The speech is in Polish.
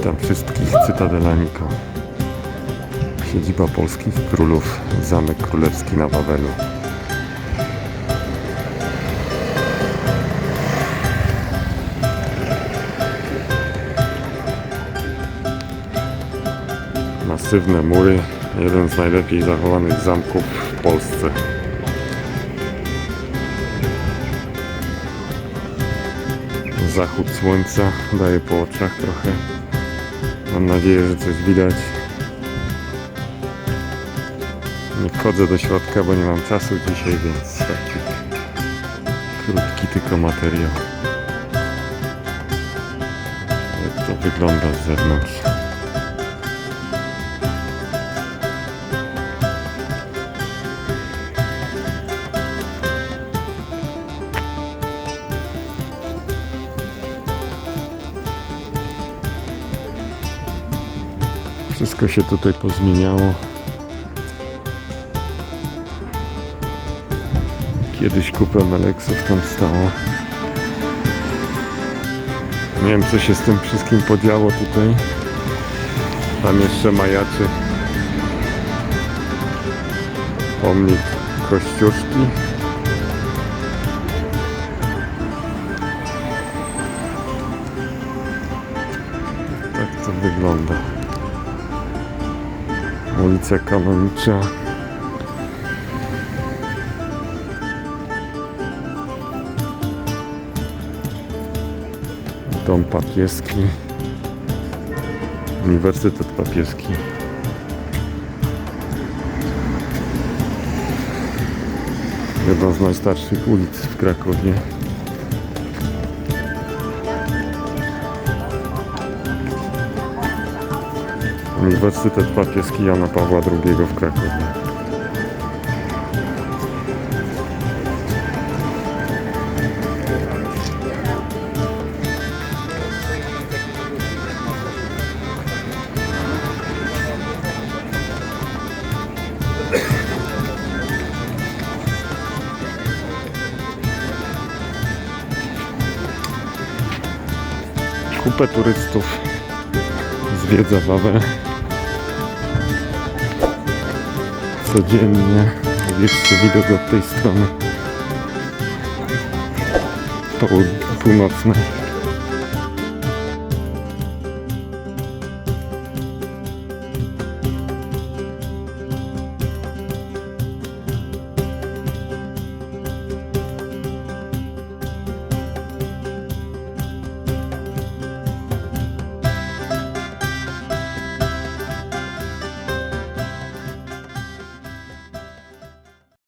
Witam wszystkich, Cytadela Niko. Siedziba polskich królów, Zamek Królewski na Wawelu. Masywne mury, jeden z najlepiej zachowanych zamków w Polsce. Zachód słońca daje po oczach trochę. Mam nadzieję, że coś widać. Nie wchodzę do środka, bo nie mam czasu dzisiaj, więc taki krótki tylko materiał. Jak to wygląda z zewnątrz. Wszystko się tutaj pozmieniało. Kiedyś kupę Meleksów tam stało. Nie wiem co się z tym wszystkim podziało tutaj. Tam jeszcze majaczy pomnik Kościuszki. Tak to wygląda. Ulica Kanonicza. Dom papieski. Uniwersytet papieski. Jedna z najstarszych ulic w Krakowie. Uniwersytet Papieski Jana Pawła II w Krakowie. Kupę turystów zwiedza Wawę. Codziennie. Jeszcze widok od tej strony. Połud- północnej.